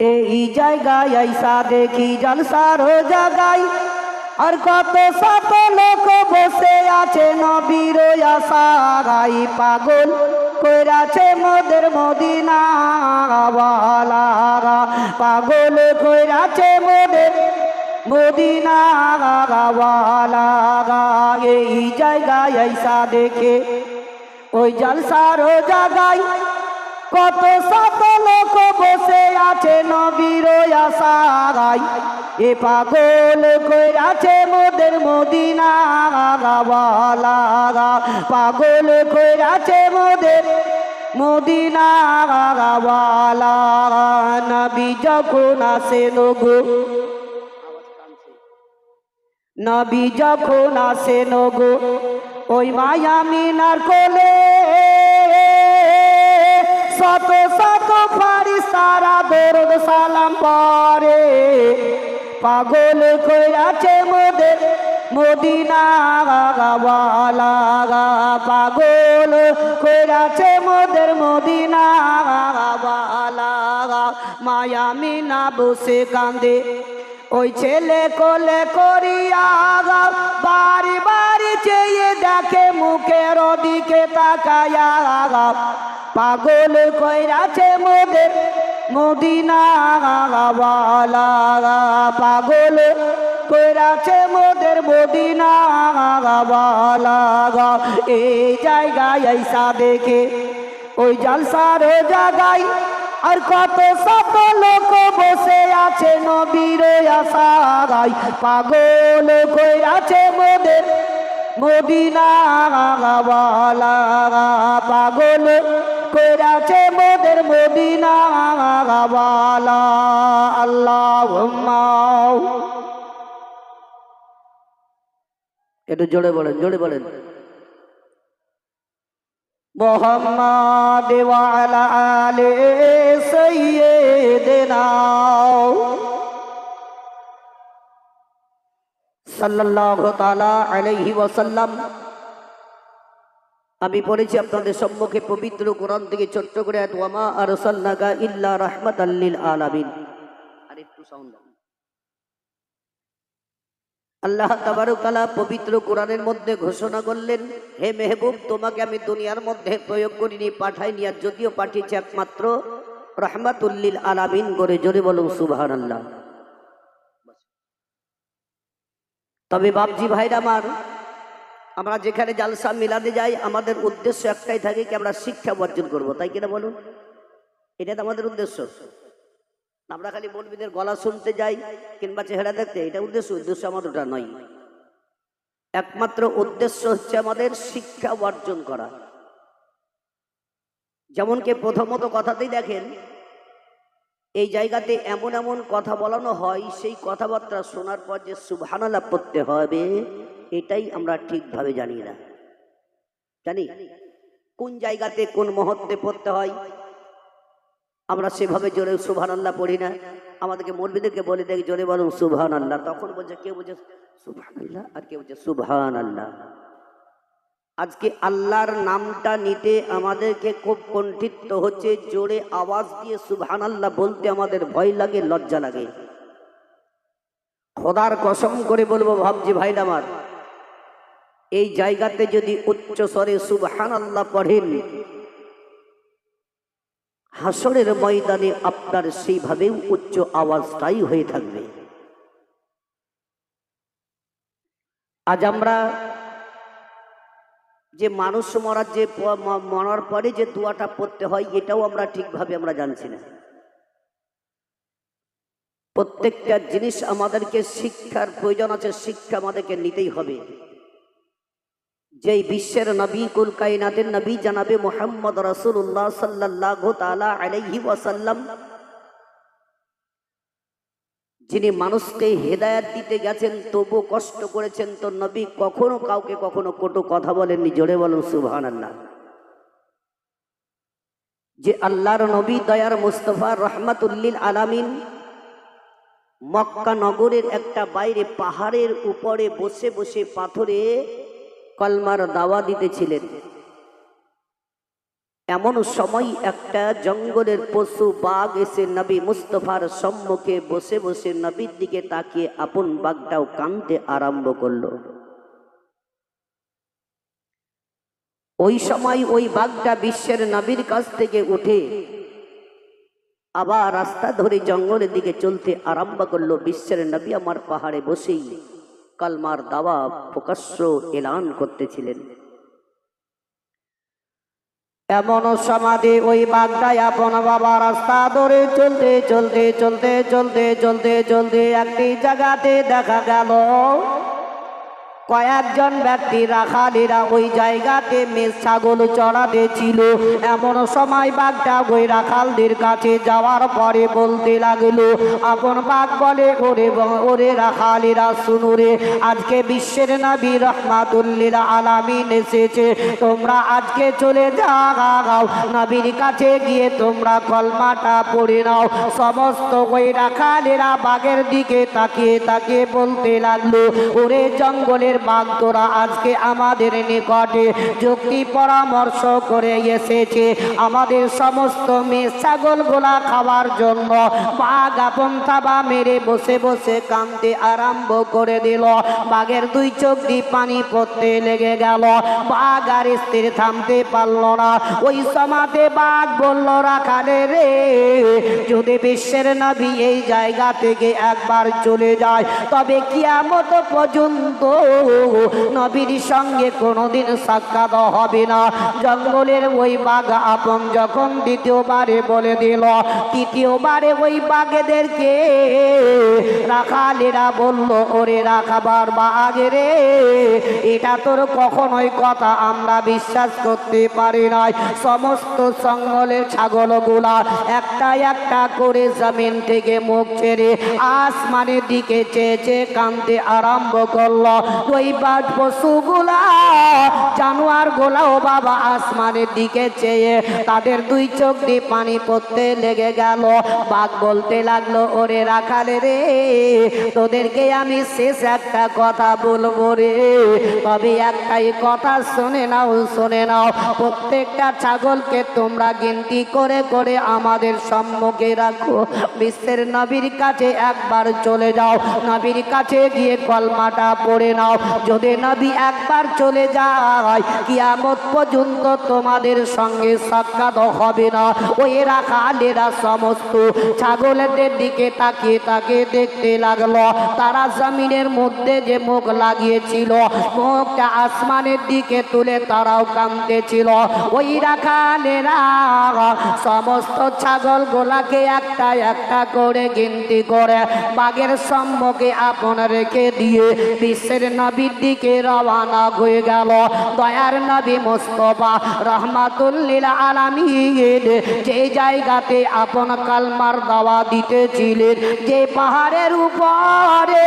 এই জায়গায় আইসা দেখি জলসার জায়গায়। আর কত শত লোক বসে আছে নবীর আশারাই পাগল। কইরাছে মোদের মদিনা পাগল কইরাছে মোদের মদিনা এই জায়গায় আইসা দেখে ওই জলসার জায়গায় কত শত লোক বসে আছে নবীর আশারাই এ পাগল কইরাছে মোদের মদিনা গাওয়ালারা পাগল কইরাছে মোদের মদিনা গাওয়ালারা নবী যখন আসে গো। নবী যখন আসে গো। ওই মায়া মিনার কোলে শত শত ফারি সারা দরদ সালাম পরে পাগল কইরাছে মোদের মদিনা গাওয়ালা পাগল কইরাছে মোদের মদিনা গাওয়ালা মায়া মিনা বসে কান্দে ওই ছেলে কোলে করিয়া বাড়ি বাড়ি চেয়ে দেখে মুখের দিকে তাকায়া পাগল কইরাছে মোদের মদিনা গাওয়ালা পাগল কইরাছে মোদের মদিনা গাওয়ালা এই জায়গায় আইসা দেখে ওই জালসার জায়গায় আর কত শত লোক বসে আছে নবীর আশারাই পাগল কইরাছে মোদের মদিনা গাওয়ালা কইরাছে মোদের মদিনা গাওয়ালা আল্লাহ একটু জোরে বলেন জোরে বলেন। মোহাম্মদ ওয়ালা আলে সাল্লাল্লাহু তাআলা আলাইহি আমি পড়েছি আপনাদের সম্মুখে পবিত্র কোরআন থেকে ছোট্ট করে ওয়ামা আরসালনাকা ইল্লা রাহমাতাল লিল আলামিন। আর আল্লাহ তাবারকালা পবিত্র কোরআনের মধ্যে ঘোষণা করলেন, হে মেহবুব, তোমাকে আমি দুনিয়ার মধ্যে প্রয়োগ করিনি, পাঠাইনি, আর যদিও পাঠিয়েছি একমাত্র রহমাতুল্লিল আলামিন, করে জোরে বলুন সুবহান আল্লাহ তবে বাপজি ভাইরা আমার আমরা যেখানে জালসা মিলাতে যাই, আমাদের উদ্দেশ্য একটাই থাকে কি আমরা শিক্ষা অর্জন করব, তাই কিনা বলুন? এটা তো আমাদের উদ্দেশ্য। আমরা খালি মৌলবীদের গলা শুনতে যাই কিংবা চেহারা দেখতে, এটা উদ্দেশ্য উদ্দেশ্য আমাদের ওটা নয়। একমাত্র উদ্দেশ্য হচ্ছে আমাদের শিক্ষা অর্জন করা। যেমন কি প্রথমত কথাতেই দেখেন এই জায়গাতে এমন এমন কথা বলানো হয়, সেই কথাবার্তা শোনার পর যে সুবহানাল্লাহ পড়তে হবে, এটাই আমরা ঠিকভাবে জানি না। জানি? কোন জায়গাতে কোন মুহূর্তে পড়তে হয়, আমরা সেভাবে জোরে সুবহান আল্লাহ পড়ি না। আমাদেরকে মৌলবীদেরকে বলে দেখি জোরে বলুন সুবহান আল্লাহ তখন বলছে, কেউ বলছে সুবহান আল্লাহ আর কেউ বলছে সুবহান আল্লাহ আজকে আল্লাহর নামটা নিতে আমাদেরকে খুব কণ্ঠিত হচ্ছে, জোরে আওয়াজ দিয়ে সুবহান আল্লাহ বলতে আমাদের ভয় লাগে, লজ্জা লাগে। খোদার কসম করে বলব ভাবছি ভাই আমার, এই জায়গাতে যদি উচ্চ স্বরে সুবহান আল্লাহ পড়েন, হাসরের ময়দানে আপনার সেইভাবেও উচ্চ আওয়াজটাই হয়ে থাকবে। আজ আমরা যে মানুষ মরার যে মরার পরে যে দোয়াটা পড়তে হয়, এটাও আমরা ঠিকভাবে আমরা জানছি না। প্রত্যেকটা জিনিস আমাদেরকে শিক্ষার প্রয়োজন আছে, শিক্ষা আমাদেরকে নিতেই হবে। যেই বিশ্বের নবী, কুল কায়নাতের নবী, জানাবে মোহাম্মদ রাসূলুল্লাহ সাল্লাল্লাহু তাআলা আলাইহি ওয়াসাল্লাম যিনি মানুষকে হেদায়াত দিতে গেছেন, তবু কষ্ট করেছেন, তো নবী কখনো কাউকে কখনো কটু কথা বলেননি। জোরে বলুন সুভান সুবহানাল্লাহ। যে আল্লাহর নবী দয়ার মুস্তফা রহমাতুল্লিল আলামিন মক্কা নগরের একটা বাইরে পাহাড়ের উপরে বসে বসে পাথরে কলমার দাওয়া দিতেছিলেন। এমন সময় একটা জঙ্গলের পশু বাঘ এসে নবী মুস্তফার সম্মুখে বসে বসে নবীর দিকে তাকিয়ে আপন বাঘটাও কানতে আরম্ভ করল। ওই সময় ওই বাঘটা বিশ্বের নবীর কাছ থেকে উঠে আবার রাস্তা ধরে জঙ্গলের দিকে চলতে আরম্ভ করল। বিশ্বের নবী আমার পাহাড়ে বসেই কালমার দাওয়া প্রকাশ্য এলান করতেছিলেন। এমন সমাধি ওই বাগদায় আপন বাবা রাস্তা ধরে চলতে চলতে চলতে চলতে চলতে চলতে একটি জায়গাতে দেখা গেল। কয়েকজন ব্যক্তি রাখালেরা ওই জায়গাতে মেষ ছাগল চড়াতে ছিল এমন সময় বাঘটা ওই রাখালদের কাছে যাওয়ার পরে বলতে লাগল, আপন বাঘ বলে ওরে ওরে রাখালেরা শুনো রে, আজকে বিশ্বের নবী রহমাতুল্লিলা আলামিন এসেছে, তোমরা আজকে চলে যাও, নবীর কাছে গিয়ে তোমরা কলমাটা পড়ে নাও। সমস্ত ওই রাখালেরা বাঘের দিকে তাকিয়ে তাকিয়ে বলতে লাগল, ওরে জঙ্গলের আজকে আমাদের নিকটে। যুক্তি পরামর্শ করে এসেছে আমাদের সমস্ত মেয়ে ছাগল গোলা খাওয়ার জন্য। মেরে বসে বসে আরম্ভ করে দিল। বাঘের দুই চোখ দিয়ে পানি পড়তে লেগে গেল। বাঘ আর স্থির থামতে পারল না। ওই সমাতে বাঘ বলল রাখালে রে, যদি বিশ্বের নবী এই জায়গা থেকে একবার চলে যায়, তবে কিয়ামত পর্যন্ত নবীর সঙ্গে কোনোদিন সাক্ষাৎ হবে না। জঙ্গলের ওই বাঘ আপন যখন দ্বিতীয়বারে বলে দিল, তৃতীয়বারে ওই বাঘেদেরকে রাখালেরা বলল, ওরে রাখাবার বাঘে রে, এটা তোর কখনোই কথা আমরা বিশ্বাস করতে পারি নাই। সমস্ত জঙ্গলের ছাগলগুলা একটা একটা করে জমিন থেকে মুখ ছেড়ে আসমানের দিকে চেয়ে চেয়ে কানতে আরম্ভ করল। ওই বাদ পশুগুলা জানোয়ার গোলাও বাবা আসমানের দিকে চেয়ে তাদের দুই চোখ দিয়ে পানি পড়তে লেগে গেল। বাঘ বলতে লাগল, ওরে রাখালে রে, তোদেরকে আমি শেষ একটা কথা বলব রে। তবে একটাই কথা শুনে নাও শুনে নাও। প্রত্যেকটা ছাগলকে তোমরা গিনতি করে করে আমাদের সম্মুখে রাখো। বিশ্বের নবীর কাছে একবার চলে যাও। নবীর কাছে গিয়ে কলমাটা পড়ে নাও। যদি নবী একবার চলে যায়, কিয়ামত পর্যন্ত তোমাদের সঙ্গে সাক্ষাৎ হবে না। ওই রাখালেরা সমস্ত ছাগলেদের দিকে তাকিয়ে তাকিয়ে দেখতে লাগল। তারা জমিনের মধ্যে যে মুখ লাগিয়েছিল, মুখটা আসমানের দিকে তুলে তারাও কাঁদতেছিল। ওই রাখালেরা সমস্ত ছাগল গোলাকে একটা একটা করে গিনতি করে বাঘের সম্মুখে আপন রেখে দিয়ে বিশ্বের নবীর দিকে রওনা হয়ে গেল। দয়ার নবী মোস্তফা রহমাতুল্লিল আলামিন যে জায়গাতে আপন কালমার দাওয়া দিতেছিলেন, যে পাহাড়ের উপরে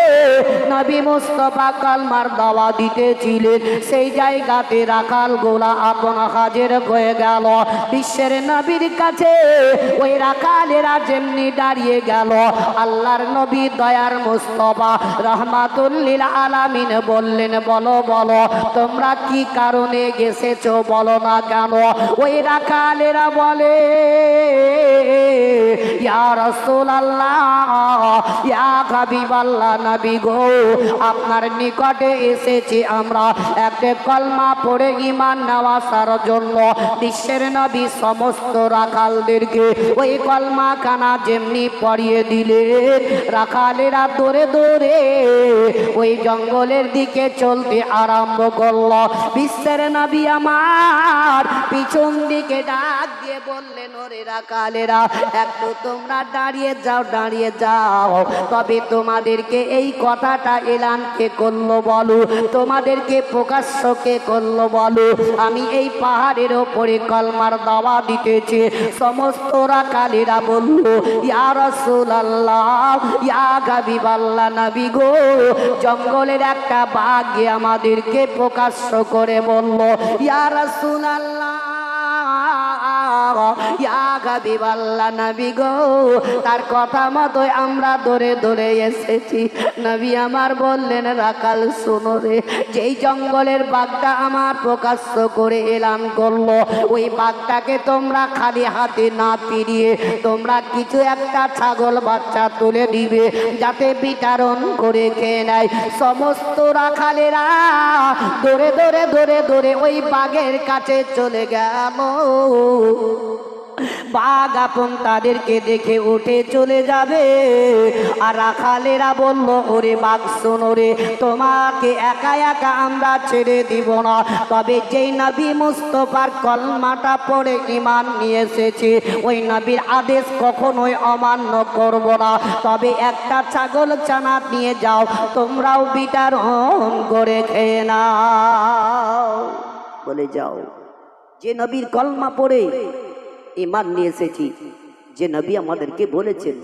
নবী মোস্তফা কালমার দাওয়া দিতেছিলেন, সেই জায়গাতে রাখাল গোলা আপন হাজির হয়ে গেল। বিশ্বের নবীর কাছে ওই রাখালেরা যেমনি দাঁড়িয়ে গেল, আল্লাহর নবী দয়ার মুস্তফা রহমাতুল্লিল আলামিন বললেন, বলো বলো, তোমরা কি কারণে গেছেছ? বলো না কেন? ওই রাখালেরা বলে ইয়ার ইয়া আপনার নিকটে এসেছি আমরা। একটা কলমা পড়ে ইমান নেওয়ার জন্য বিশ্বের নবী সমস্ত রাখালদেরকে ওই কলমা খানা যেমনি পড়িয়ে দিলেন রাখালেরা দৌড়ে দৌড়ে ওই জঙ্গলের দিকে চলতে আরম্ভ করল। বিশ্বের নবী আমার পিছন দিকে ডাক দিয়ে বললেন, ওরে রাখালেরা, একটু তোমরা দাঁড়িয়ে যাও দাঁড়িয়ে যাও। তবে তোমাদেরকে এই কথাটা এলান কে করল বলো? তোমাদেরকে প্রকাশ্য কে করল বলো? আমি এই পাহাড়ের ওপরে কলমার দাওয়া দিতেছি। সমস্ত রাখালেরা বলল জঙ্গলের একটা বাঘ আমাদেরকে প্রকাশ্য করে বলল, ইয়া রাসূলুল্লাহ ইয়া হাবিবাল্লাহ নবী গো? তার কথা মতোই আমরা দৌড়ে দৌড়ে এসেছি। নবী আমার বললেন, রাকাল, শোনো রে, যেই জঙ্গলের বাঘটা আমার প্রকাশ্য করে এলান করল, ওই বাঘটাকে তোমরা খালি হাতে না ফিরিয়ে তোমরা কিছু একটা ছাগল বাচ্চা তুলে দিবে, যাতে বিতরণ করে খেয়ে নেয়। সমস্ত রাখালেরা দৌড়ে দৌড়ে দৌড়ে দৌড়ে ওই বাঘের কাছে চলে গেল। বাঘ আপন তাদেরকে দেখে উঠে চলে যাবে। আর রাখালেরা বলল, ওরে বাঘ, শোনো রে, তোমাকে একা একা আমরা ছেড়ে দিব না। তবে যেই নবী মুস্তফার কলমাটা পড়ে ইমান নিয়ে এসেছে, ওই নবীর আদেশ কখনোই অমান্য করব না। তবে একটা ছাগল চানা নিয়ে যাও, তোমরাও বিটার বিতরণ করে খেয়ে নাও। বলে যাও। যে নবীর কলমা পড়ে ইমান নিয়ে এসেছি যে নবী আমাদেরকে বলেছেন,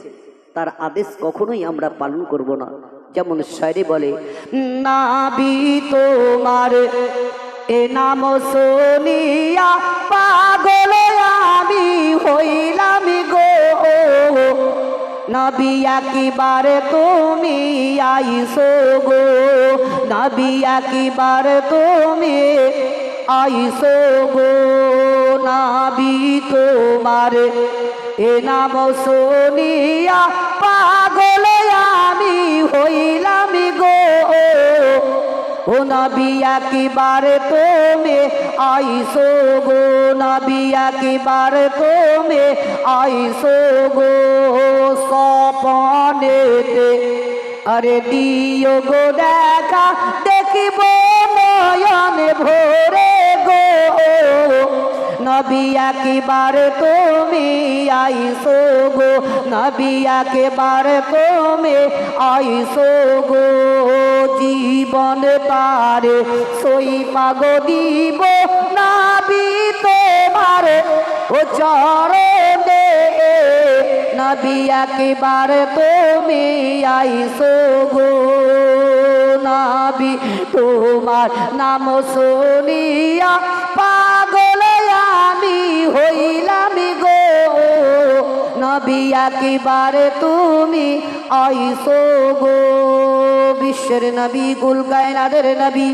তার আদেশ কখনোই আমরা পালন করব না। যেমন শায়রে বলে, নাবি তোমার এ নাম শুনিয়া পাগল আমি হইলাম গো। নবী একবার তুমি আইসো গো। নবী একবার তুমি আইসো গো। নাবি তোমার, এ নাম পাগল আমি হইলাম গো। ও নবী, একবার তুমি আইসো গো। নবী, একবার তুমি আইসো গো সপনেতে আরে দিও গো দেখা, দেখিব নয়নে ভোরে। নবী একবার তুমি আইসো গো, নবী একবার তুমি আইসো গো, জীবন তারে সই পাগ দিব নাবি তোমার ও চরণে। নবী একবার তুমি আইসো গো, নাবি তোমার নাম শুনিয়া হইলাম গো নবী একবার তুমি আইসো গো। বিশ্বের নবী, গুল কায়নাদের নবী।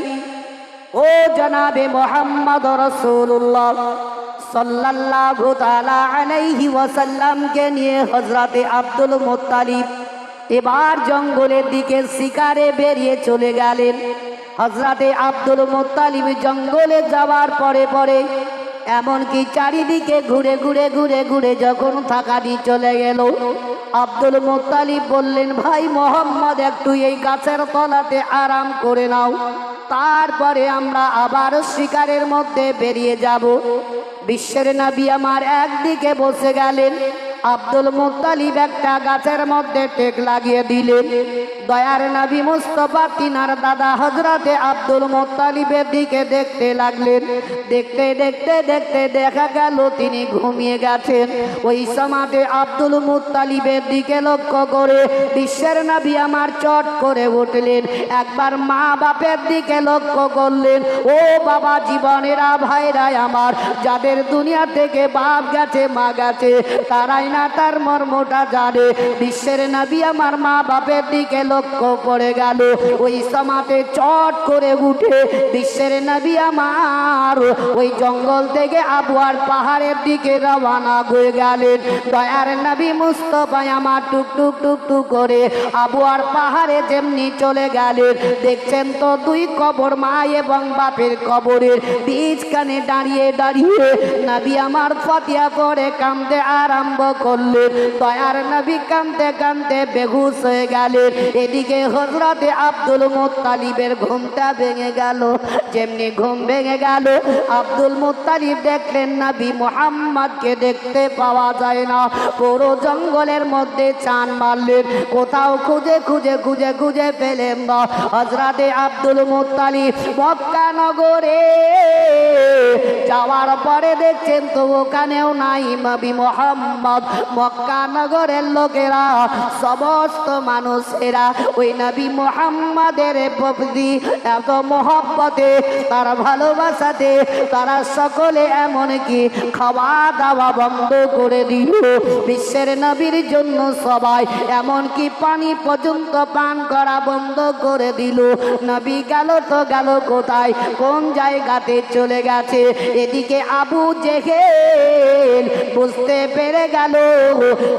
ও জনাবে মোহাম্মদ রসুল্লাহ সাল্লাল্লাহু তাআলা আলাইহি ওয়াসাল্লামকে নিয়ে হযরতে আব্দুল মুত্তালিব এবার জঙ্গলের দিকে শিকারে বেরিয়ে চলে গেলেন। হযরতে আব্দুল মুত্তালিব জঙ্গলে যাওয়ার পরে পরে এমনকি চারিদিকে ঘুরে ঘুরে ঘুরে ঘুরে যখন থাকানি চলে গেল, আব্দুল মুত্তালিব বললেন, ভাই মোহাম্মদ, একটু এই গাছের তলাতে আরাম করে নাও, তারপরে আমরা আবার শিকারের মধ্যে বেরিয়ে যাব। বিশ্বের নবী আমার একদিকে বসে গেলেন, আব্দুল মুত্তালিব একটা গাছের মধ্যে টেক লাগিয়ে দিলেন। দয়ার নবী মুস্তফা তিনার দাদা হজরতে আব্দুল মুত্তালিবের দিকে দেখতে লাগলেন। দেখতে দেখতে দেখতে দেখা গেল তিনি ঘুমিয়ে গেছেন। ওই সমাজে আব্দুল মুত্তালিবের দিকে লক্ষ্য করে বিশ্বের নবী আমার চট করে উঠলেন। একবার মা বাপের দিকে লক্ষ্য করলেন। ও বাবা জীবনেরা ভাইরা আমার, যাদের দুনিয়া থেকে বাপ গেছে, মা গেছে, তারাই না তার মর্মটা জানে। বিশ্বের নবী আমার মা বাপের দিকে লক্ষ্য করে গেল। ওই সমাতে চট করে উঠে বিশ্বের নবী আমার। ওই জঙ্গল থেকে আবুয়ার পাহাড়ের দিকে রওনা হয়ে গেলেন। দয়ার নবী মুস্তফায় আমার টুক টুক টুক টুক করে আবুয়ার পাহাড়ে যেমনি চলে গেলেন। দেখছেন তো দুই কবর মা এবং বাপের কবরের বীজখানে দাঁড়িয়ে দাঁড়িয়ে নবী আমার ফতিয়া করে কামতে আরম্ভ করলেন। দয়ার নবী কামতে কামতে বেহুশ হয়ে গেলেন। এদিকে হজরতে আব্দুল মোত্তালিবের ঘুমটা ভেঙে গেল, যেমনি ঘুম ভেঙে গেল। আব্দুল মোত্তালিব দেখলেন নবী মোহাম্মদকে দেখতে পাওয়া যায় না। পুরো জঙ্গলের মধ্যে চান মারলেন, কোথাও খুঁজে খুঁজে খুঁজে খুঁজে পেলেন না। হজরতে আব্দুল মোত্তালিব মক্কা নগরে যাওয়ার পরে দেখছেন তো ওখানেও নাই নবী মোহাম্মদ। মক্কা নগরের লোকেরা, সমস্ত মানুষেরা ওই নবী মোহাম্মদের প্রতি এত মহব্বতে, তারা ভালোবাসাতে, তারা সকলে এমনকি খাওয়া দাওয়া বন্ধ করে দিল। বিশ্বের নবীর জন্য সবাই এমনকি পানি পর্যন্ত পান করা বন্ধ করে দিল। নবী গেল তো গেল কোথায়, কোন জায়গাতে চলে গেছে? এদিকে আবু জেহেল বুঝতে পেরে গেল,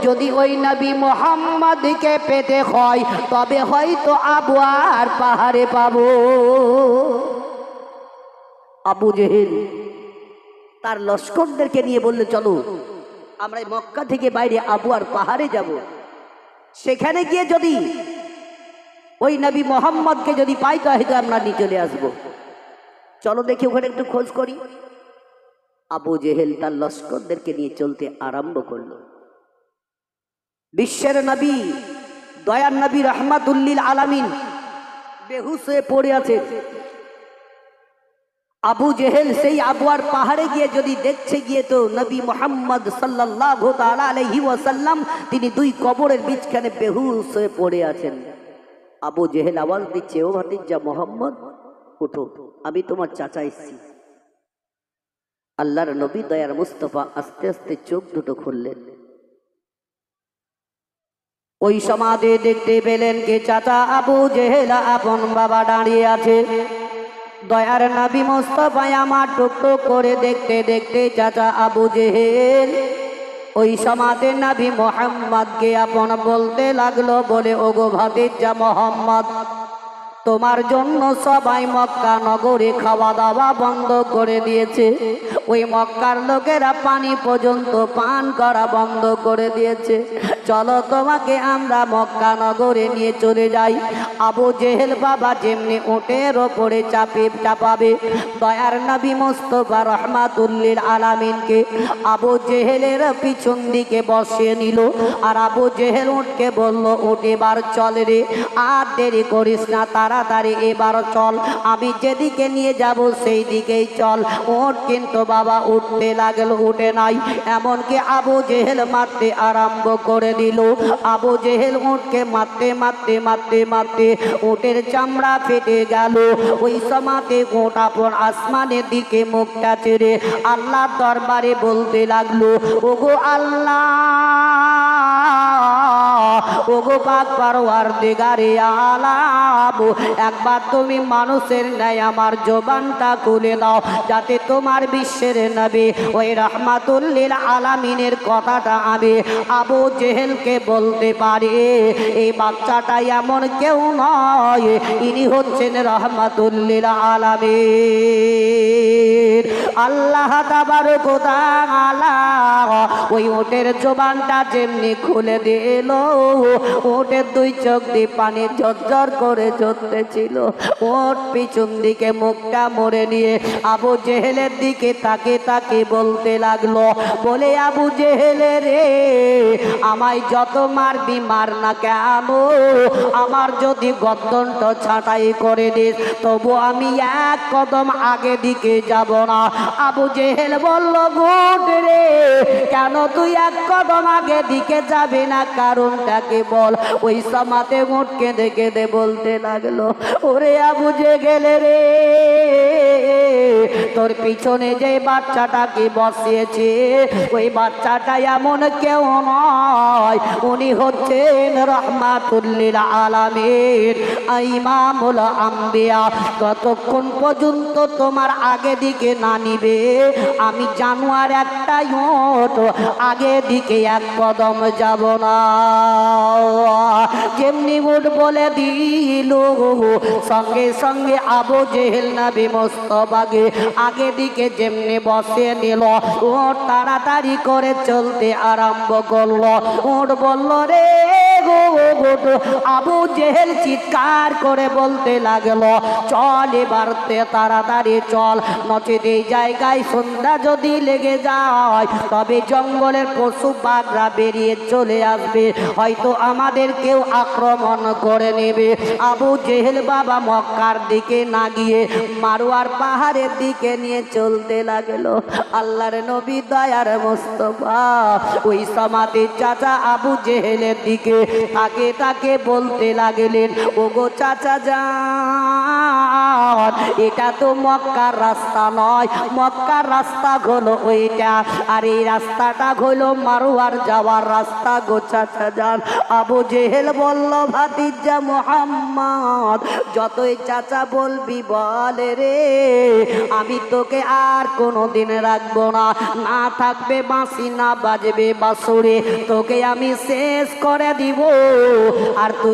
যদি ওই নবী মোহাম্মদকে পেতে হয়, তবে হয়তো আবু আর পাহাড়ে পাবো। আবু জেহেল, তার লস্করদেরকে নিয়ে বললে, চলো, আমরা মক্কা থেকে বাইরে আবু আর পাহাড়ে যাব। সেখানে গিয়ে যদি ওই নবী মোহাম্মদকে যদি পাই তো হয়তো আমরা নিয়ে চলে আসব। চলো দেখি, ওখানে একটু খোঁজ করি। আবু জেহেল তার লস্করদেরকে নিয়ে চলতে আরম্ভ করল। বিশ্বের নবী দয়ার নবী রহমাতুল্লিল আলামিন বেহুশ হয়ে পড়ে আছে। আবু জেহেল সেই আবুয়ার পাহাড়ে গিয়ে যদি দেখছে গিয়ে তো নবী মোহাম্মদ সাল্লাহ ওয়াসাল্লাম, তিনি দুই কবরের বিচখানে বেহুশ হয়ে পড়ে আছেন। আবু জেহেল আওয়াজ দিচ্ছে, ও ভাতিজা মোহাম্মদ, উঠো, আমি তোমার চাচা এসছি। আল্লাহর নবী দয়ার মুস্তফা আস্তে আস্তে চোখ দুটো খুললেন। ওই সমাধে দেখতে পেলেন কে চাচা আবু জেহেলা, আপন বাবা দাঁড়িয়ে আছে। দয়ার নাবি মোস্তফায় আমার টুকটুক করে দেখতে দেখতে চাচা আবু জেহেল, ওই সমাধে নাবি মোহাম্মদকে আপন বলতে লাগল, বলে, ওগো ভাতিজা মোহাম্মদ, তোমার জন্য সবাই মক্কা নগরে খাওয়া দাওয়া বন্ধ করে দিয়েছে। ওই মক্কার লোকেরা পানি পর্যন্ত পান করা বন্ধ করে দিয়েছে। চলো তোমাকে আমরা মক্কা নগরে নিয়ে চলে যাই। আবু জেহেল বাবা যেমনি উটের ওপরে চাপে চাপাবে, দয়ার নবী মোস্তফা রহমাতুল্লিল আলামিনকে আবু জেহেলের পিছন দিকে বসিয়ে নিল। আর আবু জেহেল উঠকে বলল, উঠ এবার চল রে, আর দেরি করিস না, তাড়াতাড়ি এবার চল। আমি যেদিকে নিয়ে যাব সেই দিকেই চল। ওট কিন্তু বাবা উঠতে লাগল, উঠে নাই। এমনকি আবু জেহেল মারতে আরম্ভ করে দিল। আবু জেহেল উঠকে মারতে মারতে মারতে মারতে উটের চামড়া ফেটে গেল। ওই সমাতে গোটা আপন আসমানের দিকে মুখটা ছেড়ে আল্লাহর দরবারে বলতে লাগল, ওগো আল্লাহ! ওগো পাক পারওয়ার দিগারে আলাম। একবার তুমি মানুষের ন্যায় আমার জবানটা খুলে দাও, যাতে তোমার বিশ্বের নবী ওই রহমাতুল্লিল আলামিনের কথাটা আমি আবু জেহেলকে বলতে পারি। এই বাচ্চাটা এমন কেউ নয়, ইনি হচ্ছেন রহমাতুল্লিল আলামিন। আল্লাহ তাবারক আলা ওই ওটের জবানটা যেমনি খুলে দিল ওটের দুই চোখ দিয়ে পানি ঝরঝর করে ছিল ওট পিছন দিকে মুখটা মরে নিয়ে আবু জেহেলের দিকে তাকে তাকে বলতে লাগল, বলে, আবু জেহেলে রে, আমায় যত মারবি মার না কেন? আমার যদি গদ্দনট ছাঁটাই করে দিস, তবু আমি এক কদম আগে দিকে যাব না। আবু জেহেল বলল গোট রে, কেন তুই এক কদম আগে দিকে যাবে না? কারণটাকে বল। ওই সমাতে মোট কেঁদে কেঁদে বলতে লাগল, ওরে বুঝে গেলে রে, তোর পিছনে যে বাচ্চাটাকে বসিয়েছে, ওই বাচ্চাটা এমন কেউ নয়। উনি হচ্ছেন রহমাতুল্লিল আলামের ইমামুল আম্বিয়া। কতক্ষণ পর্যন্ত তোমার আগে দিকে না নিবে। আমি জানুয়ার একটা ওট আগে দিকে এক কদম যাব না। যেমনি উঠ বলে দিল, সঙ্গে সঙ্গে আবু জেহেল নাবি মোস্তবাগে আগে দিকে যেমনি বসে নিল ও তাড়াতাড়ি করে চলতে আরম্ভ করল। উঠ বলল, রে গোট। আবু জেহেল চিৎকার করে বলতে লাগল, চল এবার তাড়াতাড়ি চল। নচেত এই জায়গায় সন্ধ্যা যদি লেগে যায়, তবে জঙ্গলের পশু বাঘরা বেরিয়ে চলে আসবে। হয়তো আমাদের কেউ আক্রমণ করে নেবে। আবু জেহেল বাবা মক্কার দিকে না গিয়ে মারোয়ার পাহাড়ের দিকে নিয়ে চলতে লাগল। আল্লাহর নবী দয়ার মোস্তফা। ওই সমাতে চাচা আবু জেহেলের দিকে তাকে তাকে বলতে লাগলেন ও গো চাচা যান, এটা তো মক্কার রাস্তা নয়, মক্কার রাস্তা হলো ওইটা। আর এই রাস্তাটা হলো মারোয়ার যাওয়ার রাস্তা গো চাচা যান। আবু জেহেল বলল, ভাতিজা মোহাম্মদ, যতই চাচা বলবি বলে রে, আমি তোকে আর কোনো দিন রাখব না। না থাকবে বাঁশি, না বাজবে বাঁশুরে তোকে আমি শেষ করে দিব। আর তুই